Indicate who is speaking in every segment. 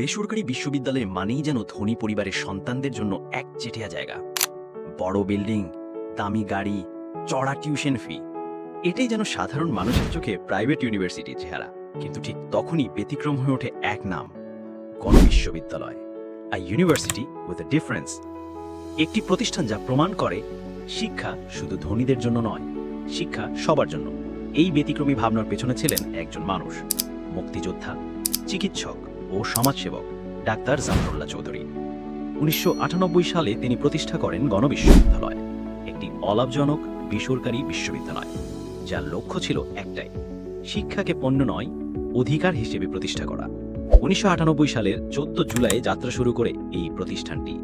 Speaker 1: বেসরকারি বিশ্ববিদ্যালয় মানেই যেন ধনী পরিবারের সন্তানদের জন্য এক চেটিয়া জায়গা। বড় বিল্ডিং, দামি গাড়ি, চড়া টিউশন ফি। এটাই যেন সাধারণ মানুষের চোখে প্রাইভেট ইউনিভার্সিটির চেহারা। কিন্তু ঠিক তখনই ব্যতিক্রম হয়ে ওঠে এক নাম, গণবিশ্ববিদ্যালয়। A university with a difference একটি প্রতিষ্ঠান যা প্রমাণ করে শিক্ষা শুধু ধনীদের জন্য নয়, শিক্ষা সবার জন্য। এই ব্যতিক্রমী ভাবনার পেছনে ছিলেন একজন মানুষ, মুক্তিযোদ্ধা, চিকিৎসক। ও সমাজসেবক, ডাক্তার জাফরুল্লাহ চৌধুরী। উনিশশো আটানব্বই সালে তিনি প্রতিষ্ঠা করেন গণবিশ্ববিদ্যালয়, একটি অলাভজনক বেসরকারি বিশ্ববিদ্যালয়, যার লক্ষ্য ছিল একটাই, শিক্ষাকে পণ্য নয়, অধিকার হিসেবে প্রতিষ্ঠা করা। উনিশশো আটানব্বই সালের চোদ্দ জুলাই যাত্রা শুরু করে এই প্রতিষ্ঠানটি।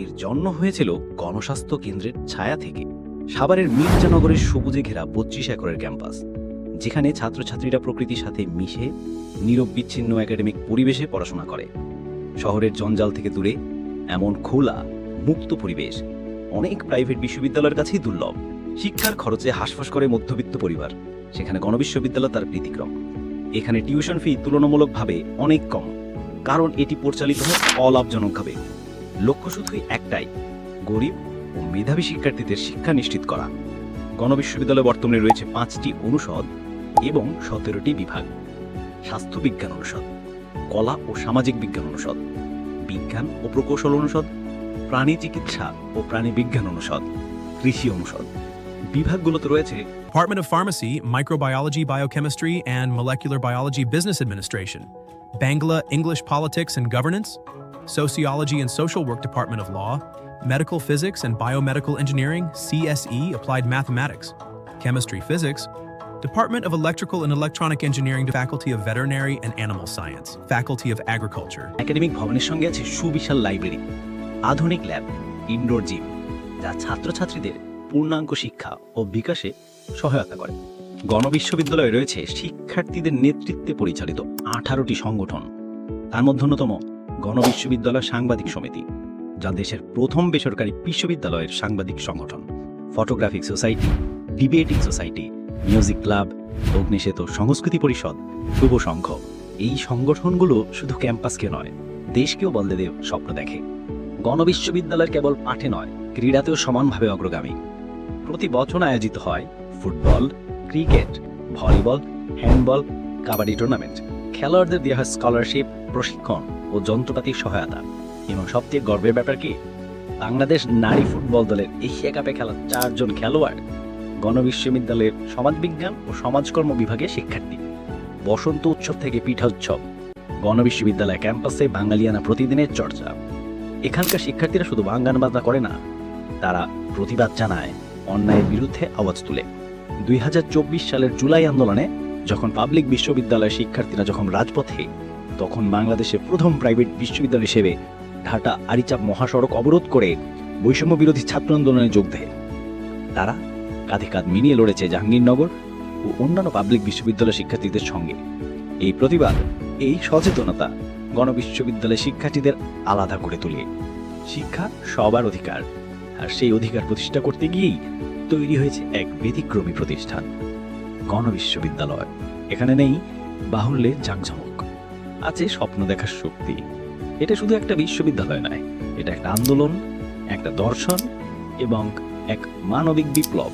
Speaker 1: এর জন্ম হয়েছিল গণস্বাস্থ্য কেন্দ্রের ছায়া থেকে, সাভারের মির্জানগরের সবুজে ঘেরা বত্রিশ একরের ক্যাম্পাস। যেখানে ছাত্রছাত্রীরা প্রকৃতির সাথে মিশে, নীরব বিচ্ছিন্ন একাডেমিক পরিবেশে পড়াশোনা করে। শহরের জঞ্জাল থেকে দূরে এমন খোলা, মুক্ত পরিবেশ অনেক প্রাইভেট বিশ্ববিদ্যালয়ের কাছেই দুর্লভ। শিক্ষার খরচে হাসফাস করে মধ্যবিত্ত পরিবার, সেখানে গণবিশ্ববিদ্যালয় তার ব্যতিক্রম। এখানে টিউশন ফি তুলনামূলকভাবে অনেক কম, কারণ এটি পরিচালিত হয় অলাভজনকভাবে। লক্ষ্য শুধুই একটাই, গরিব ও মেধাবী শিক্ষার্থীদের শিক্ষা নিশ্চিত করা। গণবিশ্ববিদ্যালয়ে বর্তমানে রয়েছে পাঁচটি অনুষদ এবং সতেরোটি বিভাগ স্বাস্থ্য বিজ্ঞান অনুষদ কলা ও সামাজিক বিজ্ঞান অনুষদ বিজ্ঞান ও প্রকৌশল অনুষদ প্রাণী চিকিৎসা ও প্রাণী বিজ্ঞান অনুষদ কৃষি অনুষদ বিভাগগুলোতে রয়েছে
Speaker 2: Department of Pharmacy, Microbiology, Biochemistry, and Molecular Biology Business Administration, Bangla English Politics and Governance, Sociology and Social Work Department of Law, Medical Physics and Biomedical Engineering, CSE Applied Mathematics, Chemistry Physics, Department of Electrical and Electronic Engineering, Faculty of Veterinary and Animal Science, Faculty of Agriculture.
Speaker 1: Academic ভবনের সঙ্গে আছে সুবিশাল library আধুনিক lab indoor gym যা ছাত্রছাত্রীদের পূর্ণাঙ্গ শিক্ষা ও বিকাশে সহায়তা করে। গণবিশ্ববিদ্যালয়ে রয়েছে শিক্ষার্থীদের নেতৃত্বে পরিচালিত আঠারোটি সংগঠন। তার মধ্যে অন্যতম গণবিশ্ববিদ্যালয় সাংবাদিক সমিতি যা দেশের প্রথম বেসরকারি বিশ্ববিদ্যালয়ের সাংবাদিক সংগঠন। Photographic society debating society music club, Agnisetu সংস্কৃতি পরিষদ, শুভ সংঘ। এই সংগঠনগুলো শুধু ক্যাম্পাসকে নয়, দেশকেও বদলে দেব স্বপ্ন দেখে। গণবিশ্ববিদ্যালয় কেবল পাঠে নয়, ক্রীড়াতেও সমানভাবে অগ্রগামী। প্রতি বছর আয়োজিত হয় football, cricket, volleyball, handball, kabaddi tournament. খেলোয়াড়দের দেওয়া হয় স্কলারশিপ, প্রশিক্ষণ ও যন্ত্রপাতির সহায়তা। এবং সবচেয়ে গর্বের ব্যাপার কি, বাংলাদেশ নারী ফুটবল দলের এশিয়া কাপে খেলা চারজন খেলোয়াড় গণবিশ্ববিদ্যালয়ের সমাজবিজ্ঞান ও সমাজকর্ম বিভাগের শিক্ষার্থী। বসন্ত উৎসব থেকে পিঠা উৎসব গণবিশ্ববিদ্যালয় ক্যাম্পাসে বাঙালিয়ানা প্রতিদিনের চর্চা। এখানকার শিক্ষার্থীরা শুধু বাঙ্গান বাজনা করে না, তারা প্রতিবাদ জানায়, অন্যায়ের বিরুদ্ধে আওয়াজ তুলে। দুই হাজার চব্বিশ সালের জুলাই আন্দোলনে যখন পাবলিক বিশ্ববিদ্যালয়ের শিক্ষার্থীরা যখন রাজপথে, তখন বাংলাদেশের প্রথম প্রাইভেট বিশ্ববিদ্যালয় হিসেবে ঢাটা আরিচাপ মহাসড়ক অবরোধ করে বৈষম্য বিরোধী ছাত্র আন্দোলনে যোগ দেয়। তারা কাঁধে কাঁধ মিলিয়ে লড়েছে জাহাঙ্গীরনগর ও অন্যান্য পাবলিক বিশ্ববিদ্যালয় শিক্ষার্থীদের সঙ্গে। এই প্রতিবাদ, এই সচেতনতা গণবিশ্ববিদ্যালয় শিক্ষার্থীদের আলাদা করে তোলে। শিক্ষা সবার অধিকার, আর সেই অধিকার প্রতিষ্ঠা করতে গিয়েই তৈরি হয়েছে এক ব্যতিক্রমী প্রতিষ্ঠান, গণবিশ্ববিদ্যালয়। এখানে নেই বাহুল্যে জাঁকজমক আছে স্বপ্ন দেখার শক্তি। এটা শুধু একটা বিশ্ববিদ্যালয় নয়, এটা একটা আন্দোলন, একটা দর্শন এবং এক মানবিক বিপ্লব।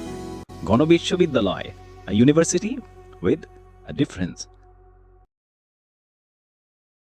Speaker 1: গণবিশ্ববিদ্যালয় ইউনিভার্সিটি উইথ ডিফারেন্স